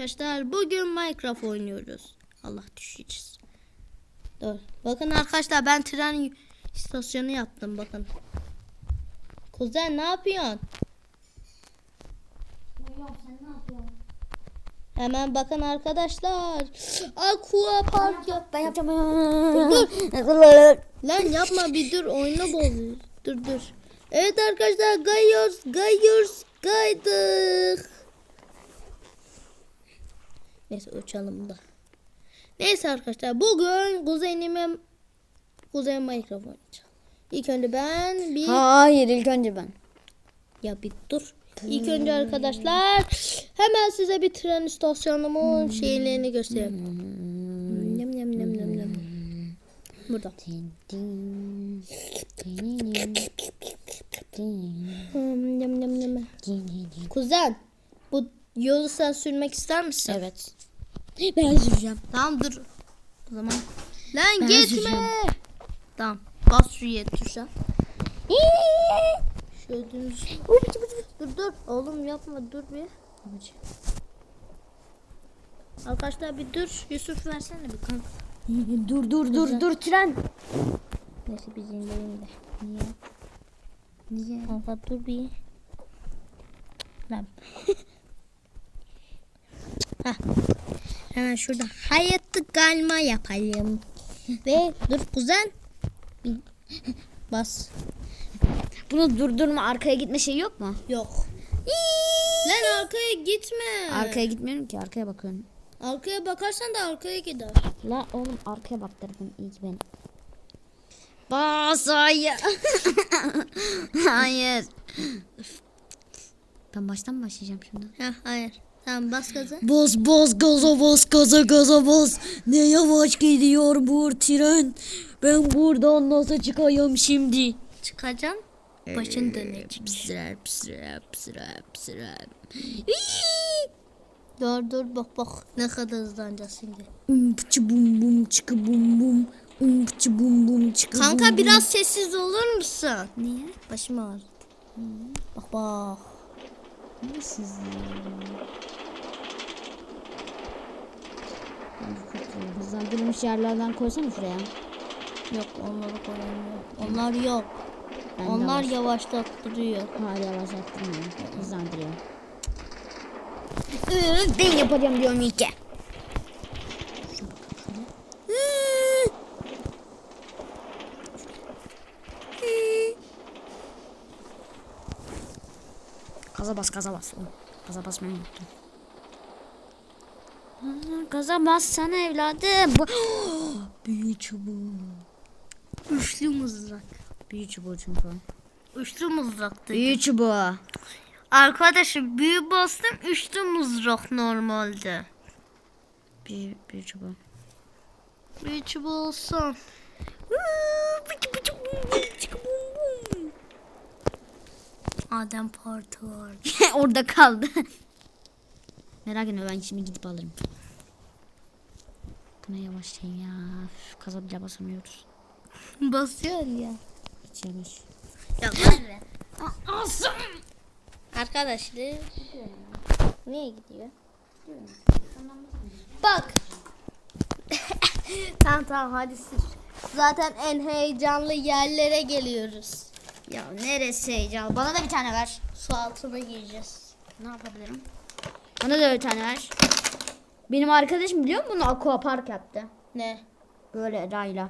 arkadaşlar. Bugün Minecraft oynuyoruz. Allah düşeceğiz. Dur. Bakın arkadaşlar ben tren istasyonu yaptım bakın. Kuzen ne yapıyorsun? sen ne yapıyorsun? Hemen bakın arkadaşlar. Aqua Park yap. Ben yapacağım. Lan yapma bir dur oyunu bozuyor. Dur dur. Evet arkadaşlar gayıyoruz gayıyoruz gaydık. Neyse uçalım da. Neyse arkadaşlar bugün kuzenime kuzenim Minecraft oynayacağım. İlk önce ben bir Hayır ilk önce ben. ya bir dur. İlk önce arkadaşlar hemen size bir tren istasyonumun şeylerini göstereyim. Nem nem nem nem nem. Burada. Nem nem nem. Kuzen bu yolu sen sürmek ister misin? Evet. Ben süreceğim. Tamam dur. O zaman. Lan Ben gitme. süreceğim. Tamam. Bas şu yet tuşa. Şöyle dümdüz. Dur dur. Oğlum yapma dur bir. Arkadaşlar bir dur. Yusuf versene bir kanka. dur dur dur dur tren. Neyse biz indirelim de. Niye? Niye? Kanka dur bir. Lan. Hah. Hemen şurada hayatta kalma yapalım. Ve dur kuzen. Bas. Bunu durdurma arkaya gitme şey yok mu? Yok. Lan arkaya gitme. Arkaya gitmiyorum ki arkaya bakıyorum. Arkaya bakarsan da arkaya gider. La oğlum arkaya baktırdım iyi ki ben. Bas hayır. hayır. Ben baştan başlayacağım şimdi? Heh, hayır. Tamam bas gaza. Bas bas gaza bas gaza gaza bas. Ne yavaş gidiyor bu tren. Ben buradan nasıl çıkayım şimdi? Çıkacaksın. Başın dönecek. Pısıra pısıra pısıra pısıra. Dur dur bak bak ne kadar hızlanacağız şimdi. Um pıçı bum bum çıkı bum bum. Um pıçı bum bum çıkı Kanka bum. biraz sessiz olur musun? Niye? Başım ağrıdı. Bak bak. Ne siz Hızlandırılmış yerlerden koysana şuraya. Yok onları koyamıyor. Onlar yok. Ben Onlar yavaşlattırıyor. Hayır yavaşlattırmıyor. Hızlandırıyor. Ben yapacağım diyorum ilk. Gaza bas gaza bas. Oğlum, Gaza basmayı unuttum. Gaza bas sana evladım. Bu... Büyü çubuğu. Üçlü mızrak. Büyü çubuğu çünkü. Üçlü mızraktı. Büyü çubuğu. Arkadaşım büyü bastım üçlü mızrak normalde. Büyü, büyü çubuğu. Büyü çubuğu olsun. Adem var. Orada kaldı. Merak etme ben şimdi gidip alırım. Buna yavaşlayın ya. Üf, Gaza bile basamıyoruz. Basıyor ya. Hiç yavaş. Ya Asım. Arkadaşlar. Niye gidiyor? Bak. tamam tamam hadi sür. Zaten en heyecanlı yerlere geliyoruz. Ya neresi heyecan? Bana da bir tane ver. Su altına gireceğiz. Ne yapabilirim? Bana da bir tane ver. Benim arkadaşım biliyor musun bunu aqua park yaptı. Ne? Böyle rayla.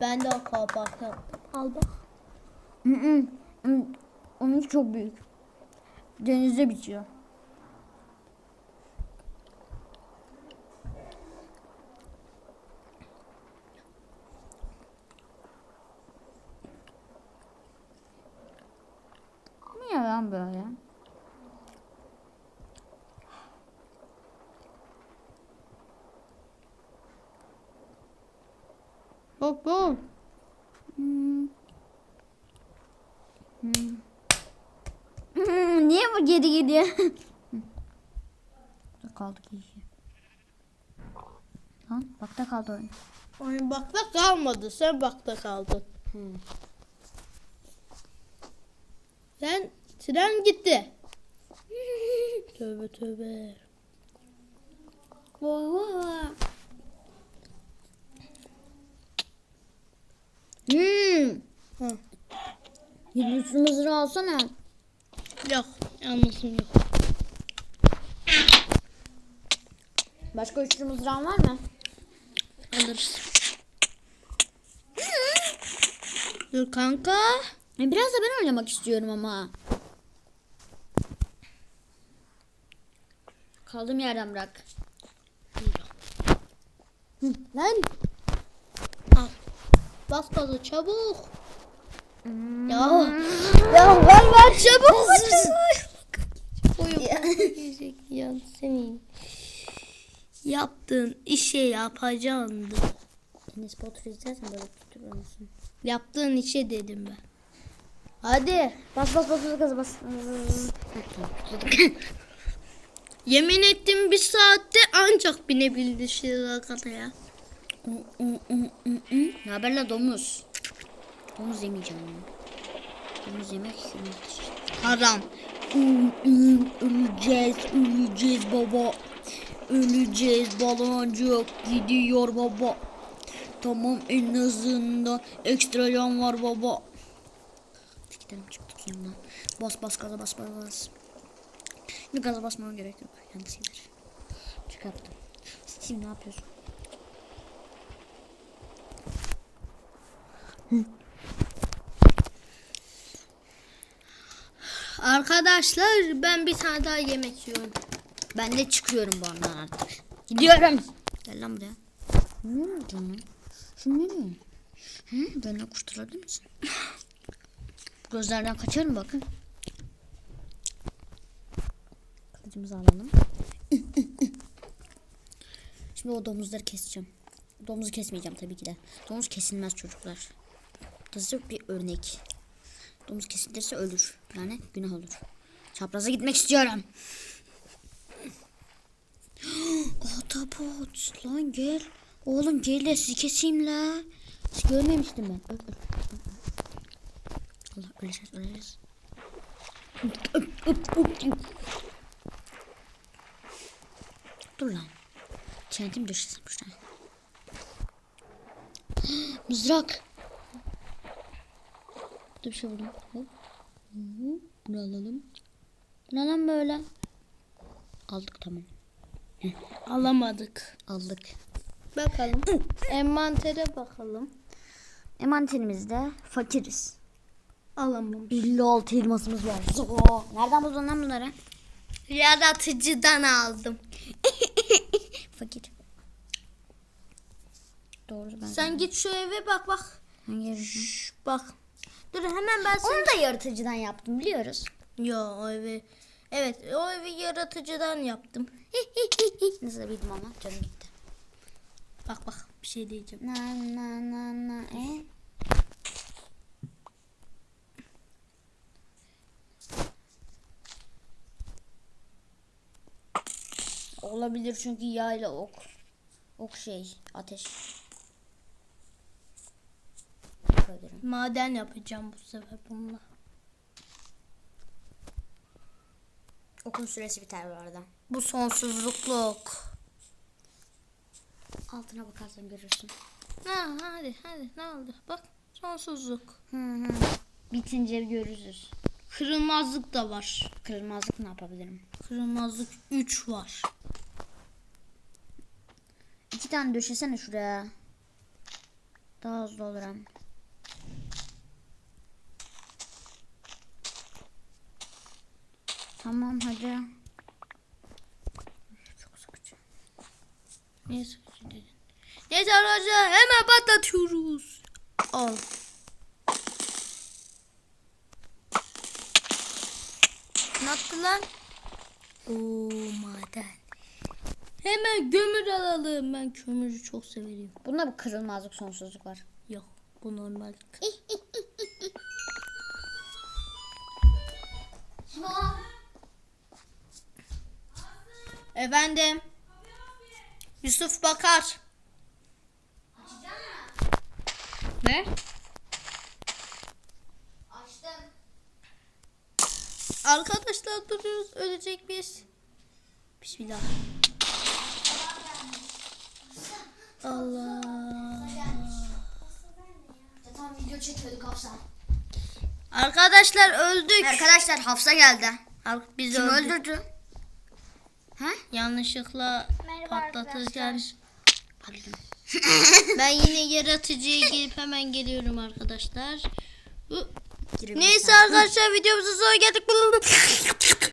Ben de aquapark yaptım. Al bak. Hı. Hı, Onun çok büyük. Denizde bitiyor. Niye lan böyle? Hop hop. Hmm. Hmm. Hmm, Niye bu geri gidiyor? Burada kaldık iyice. Lan bakta kaldı oyun. Oyun bakta kalmadı. Sen bakta kaldın. Sen tren gitti. tövbe tövbe. Vay vay. Hmm. Hı. Yunus mızrağı alsana. Yok. Yalnızım yok. Başka üçlü mızrağın var mı? Alırız. Dur kanka. E, Biraz da ben oynamak istiyorum ama. Kaldığım yerden bırak. Lan. Bas gaza çabuk. Ya. Ya ver ver çabuk. Oyun gelecek ya senin. Yaptığın işe yapacaksın. Enes Batur izlersen böyle tutturur musun? Yaptığın işe dedim ben. Hadi. Bas bas bas bas gaza bas. Yemin ettim bir saatte ancak binebildi şirakata ya. Ne haber la domuz? Domuz yemeyeceğim. Domuz yemek. Haram. Öleceğiz, öleceğiz baba. Öleceğiz baloncuk gidiyor baba. Tamam en azından ekstra yan var baba. Gidelim çıktık yanına. Bas bas gaza bas bas bas. Bir gaza basmana gerek yok. Yalnız gider. Çıkarttım. Steve ne yapıyorsun? Arkadaşlar ben bir tane daha yemek yiyorum. Ben de çıkıyorum bu andan artık. Gidiyorum. Gel lan buraya. Ne canım? Şu ne? Hı, benimle kurtulabilir misin? Gözlerden kaçar mı bakın? Kılıcımızı alalım. Şimdi o domuzları keseceğim. Domuzu kesmeyeceğim tabii ki de. Domuz kesilmez çocuklar. Sırf bir örnek. Domuz kesilirse ölür. Yani günah olur. Çapraza gitmek istiyorum. Otobot lan gel. Oğlum gel de sizi keseyim la. Hiç görmemiştim ben. Öp, öp. Allah öleceğiz öleceğiz. Dur lan. Çentim düşsün şuradan. Mızrak. Dur bir şey buldum. Hop. Bunu alalım. Bu Ne lan böyle? Aldık tamam. Alamadık. Aldık. Bakalım. Envantere bakalım. Emantenimizde fakiriz. Alamamış. 56 elmasımız var. Zo. Nereden buldun lan bunları? Yaratıcıdan aldım. Fakir. Doğru ben. Sen git şu eve bak bak. Hangi yere? Şş, bak. Dur hemen ben seni... Onu da yaratıcıdan yaptım biliyoruz. Yo o evi... Evet o evi yaratıcıdan yaptım. Nasıl bildim ama canım gitti. Bak bak bir şey diyeceğim. Na na na na e. Olabilir çünkü yayla ok. Ok şey ateş. Yapabilirim. Maden yapacağım bu sefer bununla. Okun süresi biter bu arada. Bu sonsuzluklu ok. Altına bakarsan görürsün. Ha, hadi hadi ne oldu? Bak sonsuzluk. Hı hı. Bitince görürüz. Kırılmazlık da var. Kırılmazlık ne yapabilirim? Kırılmazlık 3 var. İki tane döşesene şuraya. Daha hızlı olur Tamam hadi. Çok sıkıcı. Niye sıkıcı dedin? Neyse arkadaşlar hemen patlatıyoruz. Al. Ne yaptı lan? Oo maden. Hemen kömür alalım. Ben kömürü çok severim. Bunda bir kırılmazlık sonsuzluk var. Yok bu normal. Efendim. Yusuf Bakar. Ne? Açtım. Arkadaşlar duruyoruz. Ölecek biz. Bismillah. Allah. Tam video çekiyorduk Hafsa. Arkadaşlar öldük. Arkadaşlar Hafsa geldi. Biz Kim öldürdü? Ha? Yanlışlıkla Merhaba patlatırken. Ben yine yaratıcıya girip hemen geliyorum arkadaşlar. Neyse arkadaşlar videomuzun sonuna geldik.